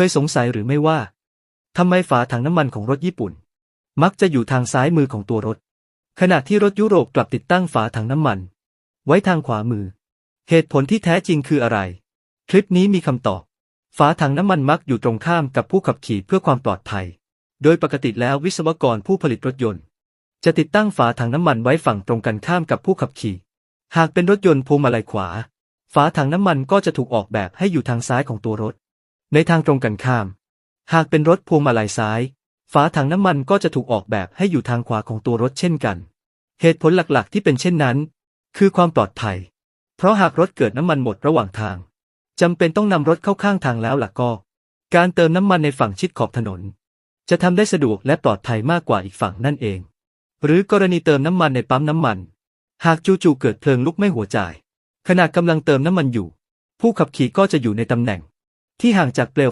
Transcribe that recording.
เคยสงสัยหรือไม่ว่าทำไมฝาถังน้ำมันของรถญี่ปุ่น มักจะอยู่ทางซ้ายมือของตัวรถ ขณะที่รถยุโรปกลับติดตั้งฝาถังน้ำมัน ไว้ทางขวามือ เหตุผลที่แท้จริงคืออะไร คลิปนี้มีคำตอบ ฝาถังน้ำมันมักอยู่ตรงข้ามกับผู้ขับขี่เพื่อความปลอดภัย โดยปกติแล้ววิศวกรผู้ผลิตรถยนต์ จะติดตั้งฝาถังน้ำมันไว้ฝั่งตรงกันข้ามกับผู้ขับขี่ หากเป็นรถยนต์พวงมาลัยขวา ฝาถังน้ำมันก็จะถูกออกแบบให้อยู่ทางซ้ายของตัวรถ ในทางตรงกันข้าม หากเป็นรถพวงมาลัยซ้าย ฝาถังน้ำมันก็จะถูกออกแบบให้อยู่ทางขวาของตัวรถเช่นกัน เหตุผลหลักๆ ที่เป็นเช่นนั้น คือความปลอดภัย เพราะหากรถเกิดน้ำมันหมดระหว่างทางจำเป็นต้องนำรถเข้าข้างทางแล้วล่ะก็ การเติมน้ำมันในฝั่งชิดขอบถนน จะทำได้สะดวกและปลอดภัยมากกว่าอีกฝั่งนั่นเอง หรือกรณีเติมน้ำมันในปั๊มน้ำมัน หากจู่ๆเกิดเพลิงลุกไม่หัวใจขณะกำลังเติมน้ำมันอยู่ ผู้ขับขี่ก็จะอยู่ในตำแหน่ง ที่ห่างจากเปลว